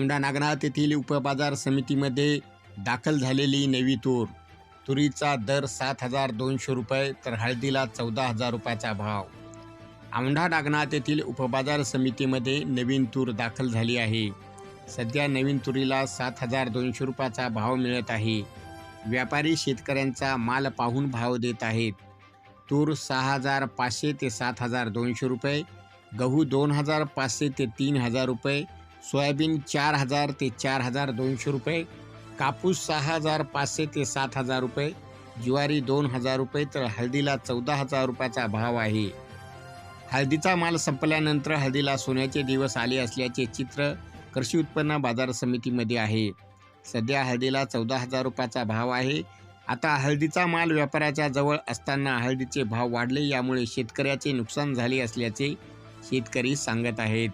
औंढा नागनाथ येथील उपबाजार समितीमध्ये दाखल झालेली नवी तूर. तुरीचा दर सात हजार दोनशे रुपये तर हळदीला चौदा हजार रुपयाचा भाव. औंढा नागनाथ येथील उपबाजार समितीमध्ये नवीन तूर दाखल झाली आहे. सध्या नवीन तुरीला सात हजार दोनशे रुपयाचा भाव मिळत आहे. व्यापारी शेतकऱ्यांचा माल पाहून भाव देत आहेत. तूर सहा हजार पाचशे ते सात हजार दोनशे रुपये गहू दोन हजार पाचशे ते तीन हजार रुपये सोयाबीन चार हजार ते चार हजार दोनशे रुपये कापूस सहा हजार पाचशे ते सात हजार रुपये ज्वारी दोन हजार रुपये तर हळदीला चौदा हजार रुपयाचा भाव आहे. हळदीचा माल संपल्यानंतर हळदीला सोन्याचे दिवस आले असल्याचे चित्र कृषी उत्पन्न बाजार समितीमध्ये आहे. सध्या हळदीला चौदा हजार रुपयाचा भाव आहे. आता हळदीचा माल व्यापाऱ्याच्या जवळ असताना हळदीचे भाव वाढले यामुळे शेतकऱ्याचे नुकसान झाले असल्याचे शेतकरी सांगत आहेत.